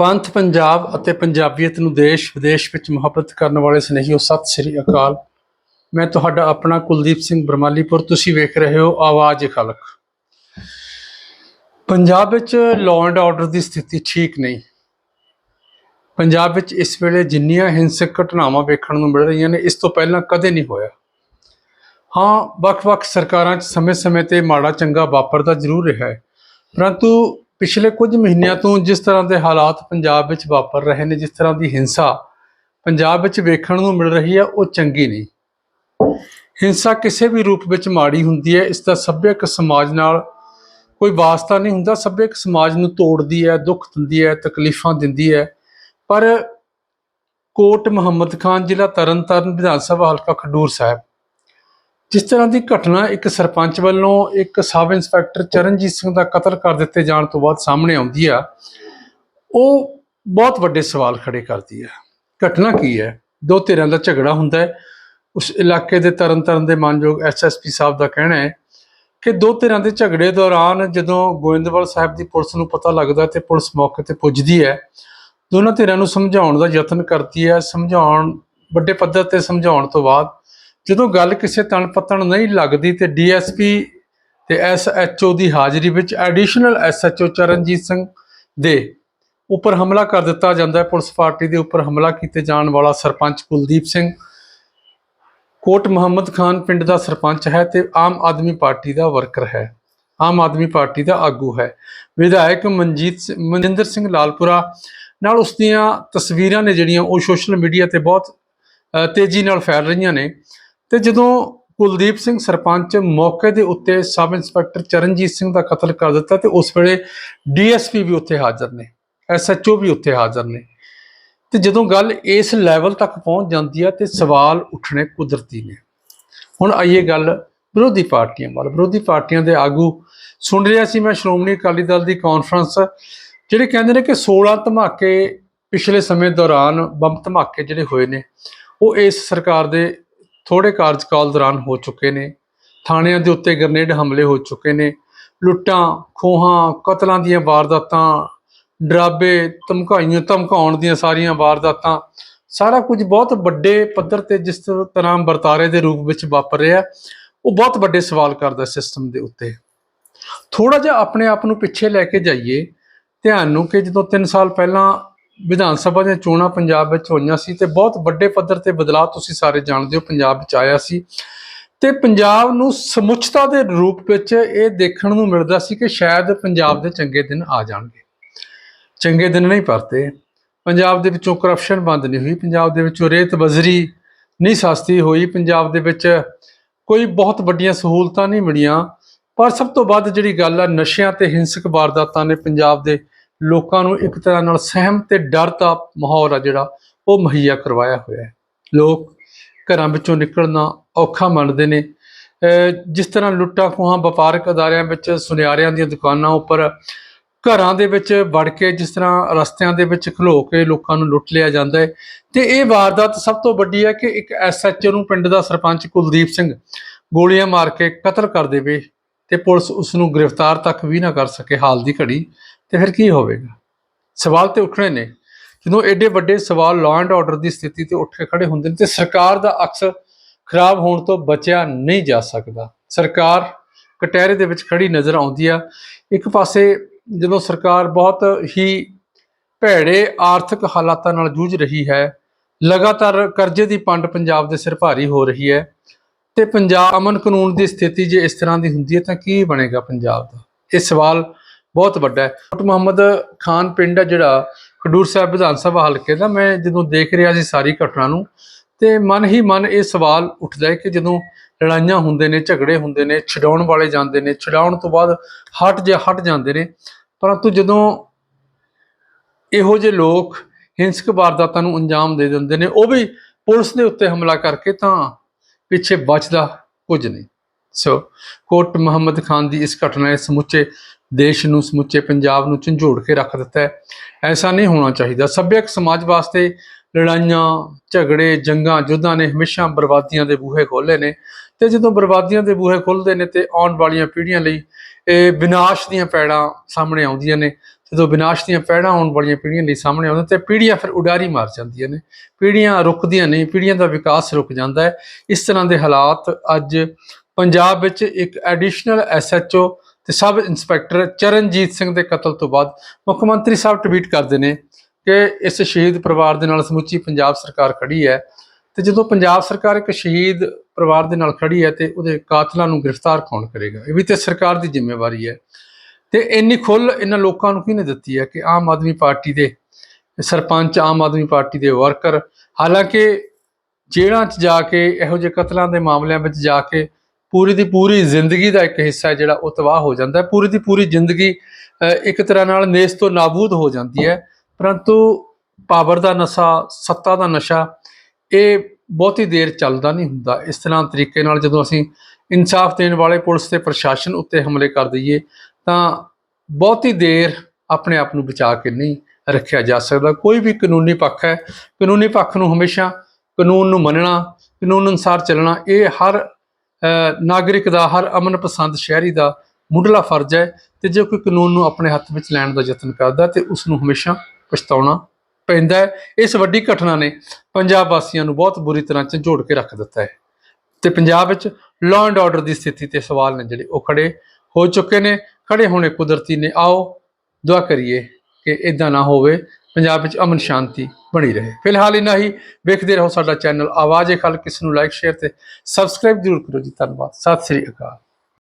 ਪੰਥ ਪੰਜਾਬ ਅਤੇ ਪੰਜਾਬੀਅਤ ਨੂੰ ਦੇਸ਼ ਵਿਦੇਸ਼ ਵਿੱਚ ਮੁਹੱਬਤ ਕਰਨ ਵਾਲੇ ਸਨੇਹੀਓ, ਸਤਿ ਸ੍ਰੀ ਅਕਾਲ। ਮੈਂ ਤੁਹਾਡਾ ਆਪਣਾ ਕੁਲਦੀਪ ਸਿੰਘ ਬਰਮਾਲੀਪੁਰ, ਤੁਸੀਂ ਵੇਖ ਰਹੇ ਹੋ ਆਵਾਜ਼ ਖਲਕ। ਪੰਜਾਬ ਵਿੱਚ ਲਾਅ ਐਂਡ ਆਰਡਰ ਦੀ ਸਥਿਤੀ ਠੀਕ ਨਹੀਂ। ਪੰਜਾਬ ਵਿੱਚ ਇਸ ਵੇਲੇ ਜਿੰਨੀਆਂ ਹਿੰਸਕ ਘਟਨਾਵਾਂ ਵੇਖਣ ਨੂੰ ਮਿਲ ਰਹੀਆਂ ਨੇ, ਇਸ ਤੋਂ ਪਹਿਲਾਂ ਕਦੇ ਨਹੀਂ ਹੋਇਆ। ਹਾਂ, ਵੱਖ-ਵੱਖ ਸਰਕਾਰਾਂ 'ਚ ਸਮੇਂ-ਸਮੇਂ ਤੇ ਮਾੜਾ ਚੰਗਾ ਵਾਪਰਦਾ ਜ਼ਰੂਰ ਰਿਹਾ ਹੈ। ਪਰੰਤੂ ਪਿਛਲੇ ਕੁਝ ਮਹੀਨਿਆਂ ਤੋਂ ਜਿਸ ਤਰ੍ਹਾਂ ਦੇ ਹਾਲਾਤ ਪੰਜਾਬ ਵਿੱਚ ਵਾਪਰ ਰਹੇ ਨੇ, ਜਿਸ ਤਰ੍ਹਾਂ ਦੀ ਹਿੰਸਾ ਪੰਜਾਬ ਵਿੱਚ ਵੇਖਣ ਨੂੰ ਮਿਲ ਰਹੀ ਹੈ, ਉਹ ਚੰਗੀ ਨਹੀਂ। ਹਿੰਸਾ ਕਿਸੇ ਵੀ ਰੂਪ ਵਿੱਚ ਮਾੜੀ ਹੁੰਦੀ ਹੈ, ਇਸ ਦਾ ਸੱਭਿਅਕ ਸਮਾਜ ਨਾਲ ਕੋਈ ਵਾਸਤਾ ਨਹੀਂ ਹੁੰਦਾ। ਸੱਭਿਅਕ ਸਮਾਜ ਨੂੰ ਤੋੜਦੀ ਹੈ, ਦੁੱਖ ਦਿੰਦੀ ਹੈ, ਤਕਲੀਫਾਂ ਦਿੰਦੀ ਹੈ। ਪਰ ਕੋਟ ਮੁਹੰਮਦ ਖਾਨ ਜ਼ਿਲ੍ਹਾ ਤਰਨਤਾਰਨ ਵਿਧਾਨ ਸਭਾ, ਹਲਕਾ ਖਡੂਰ ਸਾਹਿਬ ਜਿਸ ਤਰ੍ਹਾਂ ਦੀ ਘਟਨਾ ਇੱਕ ਸਰਪੰਚ ਵੱਲੋਂ ਇੱਕ ਸਬ ਇੰਸਪੈਕਟਰ ਚਰਨਜੀਤ ਸਿੰਘ ਦਾ ਕਤਲ ਕਰ ਦਿੱਤੇ ਜਾਣ ਤੋਂ ਬਾਅਦ ਸਾਹਮਣੇ ਆਉਂਦੀ ਆ, ਉਹ ਬਹੁਤ ਵੱਡੇ ਸਵਾਲ ਖੜੇ ਕਰਦੀ ਹੈ ਘਟਨਾ ਕੀ ਹੈ? ਦੋ ਧਿਰਾਂ ਦਾ ਝਗੜਾ ਹੁੰਦਾ ਹੈ। ਉਸ ਇਲਾਕੇ ਦੇ ਤਰਨਤਾਰਨ ਦੇ ਮਾਨਯੋਗ ਐਸਐਸਪੀ ਸਾਹਿਬ ਦਾ ਕਹਿਣਾ ਹੈ ਕਿ ਦੋ ਧਿਰਾਂ ਦੇ ਝਗੜੇ ਦੌਰਾਨ ਜਦੋਂ ਗੋਇੰਦਵਾਲ ਸਾਹਿਬ ਦੀ ਪੁਲਿਸ ਨੂੰ ਪਤਾ ਲੱਗਦਾ ਤੇ ਪੁਲਿਸ ਮੌਕੇ ਤੇ ਪੁੱਜਦੀ ਹੈ, ਦੋਨਾਂ ਧਿਰਾਂ ਨੂੰ ਸਮਝਾਉਣ ਦਾ ਯਤਨ ਕਰਦੀ ਹੈ। ਸਮਝਾਉਣ, ਵੱਡੇ ਪੱਧਰ ਤੇ ਸਮਝਾਉਣ ਤੋਂ ਬਾਅਦ ਜਦੋਂ ਗੱਲ ਕਿਸੇ ਤਣ ਪੱਤਣ ਨਹੀਂ ਲੱਗਦੀ ਤੇ ਡੀਐਸਪੀ ਤੇ ਐਸਐਚਓ ਦੀ ਹਾਜ਼ਰੀ ਵਿੱਚ ਐਡੀਸ਼ਨਲ ਐਸਐਚਓ ਚਰਨਜੀਤ ਸਿੰਘ ਦੇ ਉੱਪਰ ਹਮਲਾ ਕਰ ਦਿੱਤਾ ਜਾਂਦਾ ਹੈ। ਪੁਲਿਸ ਪਾਰਟੀ ਦੇ ਉੱਪਰ ਹਮਲਾ ਕੀਤੇ ਜਾਣ ਵਾਲਾ ਸਰਪੰਚ ਕੁਲਦੀਪ ਸਿੰਘ, ਕੋਟ ਮੁਹੰਮਦ ਖਾਨ ਪਿੰਡ ਦਾ ਸਰਪੰਚ ਹੈ ਤੇ ਆਮ ਆਦਮੀ ਪਾਰਟੀ ਦਾ ਵਰਕਰ ਹੈ। ਆਮ ਆਦਮੀ ਪਾਰਟੀ ਦਾ ਆਗੂ ਹੈ। ਵਿਧਾਇਕ ਮਨਜੀਤ ਸਿ- ਮਨਜਿੰਦਰ ਸਿੰਘ ਲਾਲਪੁਰਾ ਨਾਲ ਉਸ ਦੀਆਂ ਤਸਵੀਰਾਂ ਨੇ ਜਿਹੜੀਆਂ ਉਹ ਸੋਸ਼ਲ ਮੀਡੀਆ ਤੇ ਬਹੁਤ ਤੇਜ਼ੀ ਨਾਲ ਫੈਲ ਰਹੀਆਂ ਨੇ। ਤੇ ਜਦੋਂ ਕੁਲਦੀਪ ਸਿੰਘ ਸਰਪੰਚ ਮੌਕੇ ਦੇ ਉੱਤੇ ਸਬ ਇੰਸਪੈਕਟਰ ਚਰਨਜੀਤ ਸਿੰਘ ਦਾ ਕਤਲ ਕਰ ਦਿੱਤਾ ਤੇ ਉਸ ਵੇਲੇ ਡੀਐਸਪੀ ਵੀ ਉੱਥੇ ਹਾਜ਼ਰ ਨੇ, ਐਸਐਚਓ ਵੀ ਉੱਥੇ ਹਾਜ਼ਰ ਨੇ। ਤੇ ਜਦੋਂ ਗੱਲ ਇਸ ਲੈਵਲ ਤੱਕ ਪਹੁੰਚ ਜਾਂਦੀ ਹੈ ਤੇ ਸਵਾਲ ਉੱਠਣੇ ਕੁਦਰਤੀ ਨੇ। ਹੁਣ ਆਈਏ ਗੱਲ ਵਿਰੋਧੀ ਪਾਰਟੀਆਂ ਵੱਲ। ਵਿਰੋਧੀ ਪਾਰਟੀਆਂ ਦੇ ਆਗੂ ਸੁਣ ਰਿਹਾ ਸੀ ਮੈਂ ਸ਼੍ਰੋਮਣੀ ਅਕਾਲੀ ਦਲ ਦੀ ਕਾਨਫਰੰਸ, ਜਿਹੜੇ ਕਹਿੰਦੇ ਨੇ ਕਿ 16 ਧਮਾਕੇ ਪਿਛਲੇ ਸਮੇਂ ਦੌਰਾਨ ਬੰਬ ਧਮਾਕੇ ਜਿਹੜੇ ਹੋਏ ਨੇ, ਉਹ ਇਸ ਸਰਕਾਰ ਦੇ ਥੋੜੇ ਕਾਰਜਕਾਲ ਦੌਰਾਨ ਹੋ ਚੁੱਕੇ ਨੇ। ਥਾਣਿਆਂ ਦੇ ਉੱਤੇ ਗ੍ਰਨੇਡ ਹਮਲੇ ਹੋ ਚੁੱਕੇ ਨੇ। ਲੁੱਟਾਂ, ਖੋਹਾਂ, ਕਤਲਾਂ ਦੀਆਂ ਵਾਰਦਾਤਾਂ, ਡਰਾਬੇ, ਧਮਕਾਈਆਂ, ਧਮਕਾਉਣ ਦੀਆਂ ਸਾਰੀਆਂ ਵਾਰਦਾਤਾਂ, ਸਾਰਾ ਕੁਝ ਬਹੁਤ ਵੱਡੇ ਪੱਧਰ ਤੇ ਜਿਸ ਤਰ੍ਹਾਂ ਵਰਤਾਰੇ ਦੇ ਰੂਪ ਵਿੱਚ ਵਾਪਰ ਰਿਹਾ, ਉਹ ਬਹੁਤ ਵੱਡੇ ਸਵਾਲ ਕਰਦਾ ਸਿਸਟਮ ਦੇ ਉੱਤੇ। ਥੋੜਾ ਜਿਹਾ ਆਪਣੇ ਆਪ ਨੂੰ ਪਿੱਛੇ ਲੈ ਕੇ ਜਾਈਏ। ਧਿਆਨ ਨੂੰ ਕਿ ਜਦੋਂ 3 ਸਾਲ ਪਹਿਲਾਂ ਵਿਧਾਨ ਸਭਾ ਦੀਆਂ ਚੋਣਾਂ ਪੰਜਾਬ ਵਿੱਚ ਹੋਈਆਂ ਸੀ ਤੇ ਬਹੁਤ ਵੱਡੇ ਪੱਧਰ ਤੇ ਬਦਲਾਅ ਤੁਸੀਂ ਸਾਰੇ ਜਾਣਦੇ ਹੋ, ਪੰਜਾਬ ਵਿੱਚ ਆਇਆ ਸੀ। ਤੇ ਪੰਜਾਬ ਨੂੰ ਸਮੁੱਚਤਾ ਦੇ ਰੂਪ ਵਿੱਚ ਇਹ ਦੇਖਣ ਨੂੰ ਮਿਲਦਾ ਸੀ ਕਿ ਸ਼ਾਇਦ ਪੰਜਾਬ ਦੇ ਚੰਗੇ ਦਿਨ ਆ ਜਾਣਗੇ। ਚੰਗੇ ਦਿਨ ਨਹੀਂ ਪਰਤੇ। ਪੰਜਾਬ ਦੇ ਵਿੱਚੋਂ ਕਰਪਸ਼ਨ ਬੰਦ ਨਹੀਂ ਹੋਈ, ਪੰਜਾਬ ਦੇ ਵਿੱਚੋਂ ਰੇਤ ਬਜ਼ਰੀ ਨਹੀਂ ਸਸਤੀ ਹੋਈ, ਪੰਜਾਬ ਦੇ ਵਿੱਚ ਕੋਈ ਬਹੁਤ ਵੱਡੀਆਂ ਸਹੂਲਤਾਂ ਨਹੀਂ ਮਿਲੀਆਂ। ਪਰ ਸਭ ਤੋਂ ਵੱਧ ਜਿਹੜੀ ਗੱਲ ਆ, ਨਸ਼ਿਆਂ ਤੇ ਹਿੰਸਕ ਵਾਰਦਾਤਾਂ ਨੇ ਪੰਜਾਬ ਦੇ ਲੋਕਾਂ ਨੂੰ ਇੱਕ ਤਰ੍ਹਾਂ ਨਾਲ ਸਹਿਮ ਤੇ ਡਰ ਦਾ ਮਾਹੌਲ ਆ ਜਿਹੜਾ ਉਹ ਮੁਹੱਈਆ ਕਰਵਾਇਆ ਹੋਇਆ ਹੈ। ਲੋਕ ਘਰਾਂ ਵਿੱਚੋਂ ਨਿਕਲਣਾ ਔਖਾ ਮੰਨਦੇ ਨੇ। ਅਹ ਜਿਸ ਤਰ੍ਹਾਂ ਲੁੱਟਾਂ ਖੋਹਾਂ, ਵਪਾਰਕ ਅਦਾਰਿਆਂ ਵਿੱਚ ਸੁਨਿਆਰਿਆਂ ਦੀਆਂ ਦੁਕਾਨਾਂ ਉੱਪਰ ਘਰਾਂ ਦੇ ਵਿੱਚ ਵੜ ਕੇ, ਜਿਸ ਤਰ੍ਹਾਂ ਰਸਤਿਆਂ ਦੇ ਵਿੱਚ ਖਲੋ ਕੇ ਲੋਕਾਂ ਨੂੰ ਲੁੱਟ ਲਿਆ ਜਾਂਦਾ ਹੈ। ਤੇ ਇਹ ਵਾਰਦਾਤ ਸਭ ਤੋਂ ਵੱਡੀ ਹੈ ਕਿ ਇੱਕ ਐਸਐਚਓ ਨੂੰ ਪਿੰਡ ਦਾ ਸਰਪੰਚ ਕੁਲਦੀਪ ਸਿੰਘ ਗੋਲੀਆਂ ਮਾਰ ਕੇ ਕਤਲ ਕਰ ਦੇਵੇ ਤੇ ਪੁਲਿਸ ਉਸ ਨੂੰ ਗ੍ਰਿਫਤਾਰ ਤੱਕ ਵੀ ਨਾ ਕਰ ਸਕੇ। ਹਾਲ ਦੀ ਘੜੀ ਤੇ ਫਿਰ ਕੀ ਹੋਵੇਗਾ? ਸਵਾਲ ਤੇ ਉੱਠਣੇ ਨੇ। ਜਦੋਂ ਐਡੇ ਵੱਡੇ ਸਵਾਲ ਲਾਅ ਐਂਡ ਆਰਡਰ ਦੀ ਸਥਿਤੀ ਤੇ ਉੱਠ ਕੇ ਖੜੇ ਹੁੰਦੇ ਨੇ ਤੇ ਸਰਕਾਰ ਦਾ ਅਕਸ ਖਰਾਬ ਹੋਣ ਤੋਂ ਬਚਿਆ ਨਹੀਂ ਜਾ ਸਕਦਾ। ਸਰਕਾਰ ਕਟਹਿਰੇ ਦੇ ਵਿੱਚ ਖੜੀ ਨਜ਼ਰ ਆਉਂਦੀ ਆ। ਇੱਕ ਪਾਸੇ ਜਦੋਂ ਸਰਕਾਰ ਬਹੁਤ ਹੀ ਭੈੜੇ ਆਰਥਿਕ ਹਾਲਾਤਾਂ ਨਾਲ ਜੂਝ ਰਹੀ ਹੈ, ਲਗਾਤਾਰ ਕਰਜ਼ੇ ਦੀ ਪੰਡ ਪੰਜਾਬ ਦੇ ਸਿਰ ਭਾਰੀ ਹੋ ਰਹੀ ਹੈ, ਤੇ ਪੰਜਾਬ ਅਮਨ ਕਾਨੂੰਨ ਦੀ ਸਥਿਤੀ ਜੇ ਇਸ ਤਰ੍ਹਾਂ ਦੀ ਹੁੰਦੀ ਹੈ ਤਾਂ ਕੀ ਬਣੇਗਾ ਪੰਜਾਬ ਦਾ? ਇਹ ਸਵਾਲ ਬਹੁਤ ਵੱਡਾ ਹੈ। ਡਾਕਟਰ ਮੁਹੰਮਦ ਖਾਨ ਪਿੰਡ ਹੈ ਜਿਹੜਾ ਖਡੂਰ ਸਾਹਿਬ ਵਿਧਾਨ ਸਭਾ ਹਲਕੇ ਦਾ। ਮੈਂ ਜਦੋਂ ਦੇਖ ਰਿਹਾ ਸੀ ਸਾਰੀ ਘਟਨਾ ਨੂੰ, ਤੇ ਮਨ ਹੀ ਮਨ ਇਹ ਸਵਾਲ ਉੱਠਦਾ ਹੈ ਕਿ ਜਦੋਂ ਲੜਾਈਆਂ ਹੁੰਦੇ ਨੇ, ਝਗੜੇ ਹੁੰਦੇ ਨੇ, ਛਡਾਉਣ ਵਾਲੇ ਜਾਂਦੇ ਨੇ, ਛਡਾਉਣ ਤੋਂ ਬਾਅਦ ਹਟ ਜਾ ਹਟ ਜਾਂਦੇ ਨੇ, ਪਰੰਤੂ ਜਦੋਂ ਇਹੋ ਜਿਹੇ ਲੋਕ ਹਿੰਸਕ ਵਾਰਦਾਤਾਂ ਨੂੰ ਅੰਜਾਮ ਦੇ ਦਿੰਦੇ ਨੇ, ਉਹ ਵੀ ਪੁਲਿਸ ਦੇ ਉੱਤੇ ਹਮਲਾ ਕਰਕੇ ਤਾਂ ਪਿੱਛੇ ਬਚਦਾ ਕੁਝ ਨਹੀਂ। ਸੋ ਕੋਟ ਮੁਹੰਮਦ ਖਾਨ ਦੀ ਇਸ ਘਟਨਾ ਨੇ ਸਮੁੱਚੇ ਦੇਸ਼ ਨੂੰ ਸਮੁੱਚੇ ਪੰਜਾਬ ਨੂੰ ਝੰਜੋੜ ਕੇ ਰੱਖ ਦਿੱਤਾ ਹੈ। ਐਸਾ ਨਹੀਂ ਹੋਣਾ ਚਾਹੀਦਾ। ਸੱਭਿਅਕ ਸਮਾਜ ਵਾਸਤੇ ਲੜਾਈਆਂ, ਝਗੜੇ, ਜੰਗਾਂ, ਯੁੱਧਾਂ ਨੇ ਹਮੇਸ਼ਾ ਬਰਬਾਦੀਆਂ ਦੇ ਬੂਹੇ ਖੋਲੇ ਨੇ ਤੇ ਜਦੋਂ ਬਰਬਾਦੀਆਂ ਦੇ ਬੂਹੇ ਖੁੱਲਦੇ ਨੇ ਤੇ ਆਉਣ ਵਾਲੀਆਂ ਪੀੜ੍ਹੀਆਂ ਲਈ ਇਹ ਵਿਨਾਸ਼ ਦੀਆਂ ਪੈੜਾਂ ਸਾਹਮਣੇ ਆਉਂਦੀਆਂ ਨੇ। ਜਦੋਂ ਵਿਨਾਸ਼ ਦੀਆਂ ਪੈੜਾਂ ਆਉਣ ਵਾਲੀਆਂ ਪੀੜ੍ਹੀਆਂ ਲਈ ਸਾਹਮਣੇ ਆਉਂਦੀਆਂ ਤੇ ਪੀੜ੍ਹੀਆਂ ਫਿਰ ਉਡਾਰੀ ਮਾਰ ਜਾਂਦੀਆਂ ਨੇ। ਪੀੜ੍ਹੀਆਂ ਰੁਕਦੀਆਂ ਨਹੀਂ, ਪੀੜ੍ਹੀਆਂ ਦਾ ਵਿਕਾਸ ਰੁਕ ਜਾਂਦਾ ਹੈ। ਇਸ ਤਰ੍ਹਾਂ ਦੇ ਹਾਲਾਤ ਅੱਜ ਪੰਜਾਬ ਵਿੱਚ ਇੱਕ ਐਡੀਸ਼ਨਲ ਐਸਐਚਓ ਤੇ ਸਬ ਇੰਸਪੈਕਟਰ ਚਰਨਜੀਤ ਸਿੰਘ ਦੇ ਕਤਲ ਤੋਂ ਬਾਅਦ ਮੁੱਖ ਮੰਤਰੀ ਸਾਹਿਬ ਟਵੀਟ ਕਰਦੇ ਨੇ ਕਿ ਇਸ ਸ਼ਹੀਦ ਪਰਿਵਾਰ ਦੇ ਨਾਲ ਸਮੁੱਚੀ ਪੰਜਾਬ ਸਰਕਾਰ ਖੜੀ ਹੈ ਤੇ ਜਦੋਂ ਪੰਜਾਬ ਸਰਕਾਰ ਇੱਕ ਸ਼ਹੀਦ ਪਰਿਵਾਰ ਦੇ ਨਾਲ ਖੜੀ ਹੈ ਤੇ ਉਹਦੇ ਕਾਤਲਾਂ ਨੂੰ ਗ੍ਰਿਫਤਾਰ ਕੌਣ ਕਰੇਗਾ? ਇਹ ਵੀ ਤੇ ਸਰਕਾਰ ਦੀ ਜ਼ਿੰਮੇਵਾਰੀ ਹੈ। ਤੇ ਇੰਨੀ ਖੁੱਲ ਇਹਨਾਂ ਲੋਕਾਂ ਨੂੰ ਕਿਹਨੇ ਦਿੱਤੀ ਹੈ ਕਿ ਆਮ ਆਦਮੀ ਪਾਰਟੀ ਦੇ ਸਰਪੰਚ, ਆਮ ਆਦਮੀ ਪਾਰਟੀ ਦੇ ਵਰਕਰ ਹਾਲਾਂਕਿ ਜੇਲ੍ਹਾਂ 'ਚ ਜਾ ਕੇ ਇਹੋ ਜਿਹੇ ਕਤਲਾਂ ਦੇ ਮਾਮਲਿਆਂ ਵਿੱਚ ਜਾ ਕੇ ਪੂਰੀ ਦੀ ਪੂਰੀ ਜ਼ਿੰਦਗੀ ਦਾ ਇੱਕ ਹਿੱਸਾ ਹੈ ਜਿਹੜਾ ਉਹ ਤਬਾਹ ਹੋ ਜਾਂਦਾ ਹੈ। ਪੂਰੀ ਦੀ ਪੂਰੀ ਜ਼ਿੰਦਗੀ ਇੱਕ ਤਰ੍ਹਾਂ ਨਾਲ ਨੇਸ ਤੋਂ ਨਾਬੂਦ ਹੋ ਜਾਂਦੀ ਹੈ। ਪਰੰਤੂ ਪਾਵਰ ਦਾ ਨਸ਼ਾ, ਸੱਤਾ ਦਾ ਨਸ਼ਾ, ਇਹ ਬਹੁਤੀ ਦੇਰ ਚੱਲਦਾ ਨਹੀਂ ਹੁੰਦਾ। ਇਸ ਤਰ੍ਹਾਂ ਤਰੀਕੇ ਨਾਲ ਜਦੋਂ ਅਸੀਂ ਇਨਸਾਫ ਦੇਣ ਵਾਲੇ ਪੁਲਿਸ ਤੇ ਪ੍ਰਸ਼ਾਸਨ ਉੱਤੇ ਹਮਲੇ ਕਰ ਦਈਏ, ਤਾਂ ਬਹੁਤੀ ਦੇਰ ਆਪਣੇ ਆਪ ਨੂੰ ਬਚਾ ਕੇ ਨਹੀਂ ਰੱਖਿਆ ਜਾ ਸਕਦਾ। ਕੋਈ ਵੀ ਕਾਨੂੰਨੀ ਪੱਖ ਹੈ, ਕਾਨੂੰਨੀ ਪੱਖ ਨੂੰ ਹਮੇਸ਼ਾ ਕਾਨੂੰਨ ਨੂੰ ਮੰਨਣਾ, ਕਾਨੂੰਨ ਅਨੁਸਾਰ ਚੱਲਣਾ, ਇਹ ਹਰ ਨਾਗਰਿਕ ਦਾ, ਹਰ ਅਮਨ ਪਸੰਦ ਸ਼ਹਿਰੀ ਦਾ ਮੁੱਢਲਾ ਫਰਜ਼ ਹੈ ਤੇ ਜੇ ਕੋਈ ਕਾਨੂੰਨ ਨੂੰ ਆਪਣੇ ਹੱਥ ਵਿੱਚ ਲੈਣ ਦਾ ਯਤਨ ਕਰਦਾ ਤੇ ਉਸ ਨੂੰ ਹਮੇਸ਼ਾ ਪਛਤਾਉਣਾ ਪੈਂਦਾ ਹੈ। ਇਸ ਵੱਡੀ ਘਟਨਾ ਨੇ ਪੰਜਾਬ ਵਾਸੀਆਂ ਨੂੰ ਬਹੁਤ ਬੁਰੀ ਤਰ੍ਹਾਂ ਝੰਜੋੜ ਕੇ ਰੱਖ ਦਿੱਤਾ ਹੈ। ਤੇ ਪੰਜਾਬ ਵਿੱਚ ਲਾਅ ਐਂਡ ਆਰਡਰ ਦੀ ਸਥਿਤੀ ਤੇ ਸਵਾਲ ਨੇ ਜਿਹੜੇ ਉਹ ਖੜੇ ਹੋ ਚੁੱਕੇ ਨੇ। ਖੜੇ ਹੋਣੇ ਕੁਦਰਤੀ ਨੇ, ਆਓ ਦੁਆ ਕਰੀਏ ਕਿ ਇਦਾਂ ਨਾ ਹੋਵੇ। ਪੰਜਾਬ ਵਿੱਚ ਅਮਨ ਸ਼ਾਂਤੀ ਬਣੀ ਰਹੇ। ਫਿਲਹਾਲ ਇਨਾ ਹੀ। ਵੇਖਦੇ ਰਹੋ ਸਾਡਾ ਚੈਨਲ ਆਵਾਜ਼ ਏ ਖਲ ਕਿਸ ਨੂੰ ਲਾਈਕ ਸ਼ੇਅਰ ਤੇ ਸਬਸਕ੍ਰਾਈਬ ਜ਼ਰੂਰ ਕਰੋ ਜੀ। ਧੰਨਵਾਦ। ਸਤਿ ਸ੍ਰੀ ਅਕਾਲ।